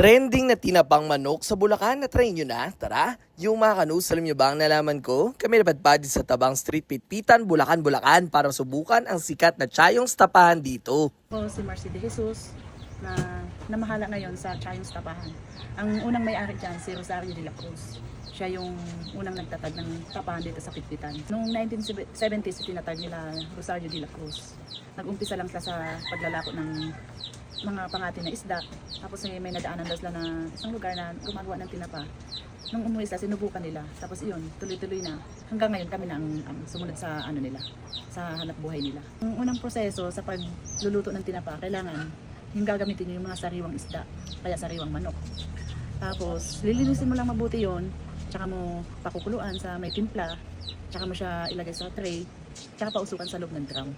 Trending na tinapang manok sa Bulacan na try nyo na? Tara! Yung mga kanus, alam nyo ba ang nalaman ko? Kami napadpad sa Tabang Street Pitpitan, Bulacan, Bulacan para subukan ang sikat na chayong stapahan dito. po si Marcy de Jesus na namahala ngayon sa Chayong Tapahan. Ang unang may-ari dyan, si Rosario de la Cruz. Siya yung unang nagtatag ng tapahan dito sa Pitpitan. Noong 1970s, tinatag nila Rosario de la Cruz. Nag-umpisa lang sila sa paglalako ng mga pangati na isda. Tapos eh, may nadaanan daw sila na isang lugar na gumagawa ng tinapa. Nung umuwi sila, sinubukan nila. Tapos iyon, tuloy-tuloy na. Hanggang ngayon kami na ang, ang sumunod sa ano nila, sa hanap buhay nila. Ang unang proseso sa pagluluto ng tinapa, kailangan yung gagamitin nyo yung mga sariwang isda, kaya sariwang manok. Tapos, lilinisin mo lang mabuti yon tsaka mo pakukuluan sa may timpla, tsaka mo siya ilagay sa tray, tsaka pausukan sa loob ng drum.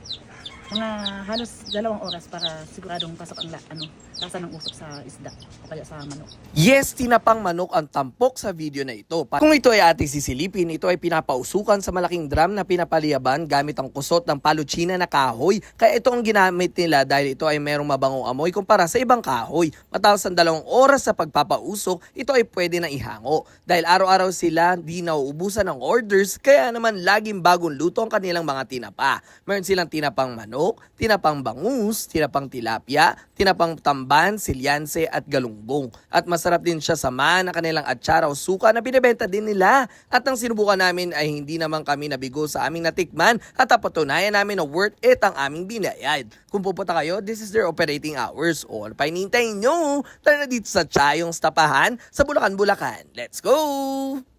Mga halos dalawang oras para siguradong pasok ang la, ano, lasa ng usok sa isda o kaya sa manok. Yes, tinapang manok ang tampok sa video na ito. Kung ito ay ating sisilipin, ito ay pinapausukan sa malaking drum na pinapaliyaban gamit ang kusot ng paluchina na kahoy. Kaya ito ang ginamit nila dahil ito ay merong mabangong amoy kumpara sa ibang kahoy. Matapos ang dalawang oras sa pagpapausok, ito ay pwede na ihango. Dahil araw-araw sila di nauubusan ng orders, kaya naman laging bagong luto ang kanilang mga tinapa. Meron silang tinapang manok, tinapang bangus, tinapang tilapia, tinapang tamban, silyanse at galunggong. At masarap din siya samahan ng kanilang atsara o suka na binibenta din nila. At ang sinubukan namin ay hindi naman kami nabigo sa aming natikman at napatunayan namin na worth it ang aming binayad. Kung pupunta kayo, this is their operating hours. O ano pa hinihintay nyo? Tara na dito sa Chayong Stapahan sa Bulacan, Bulacan. Let's go!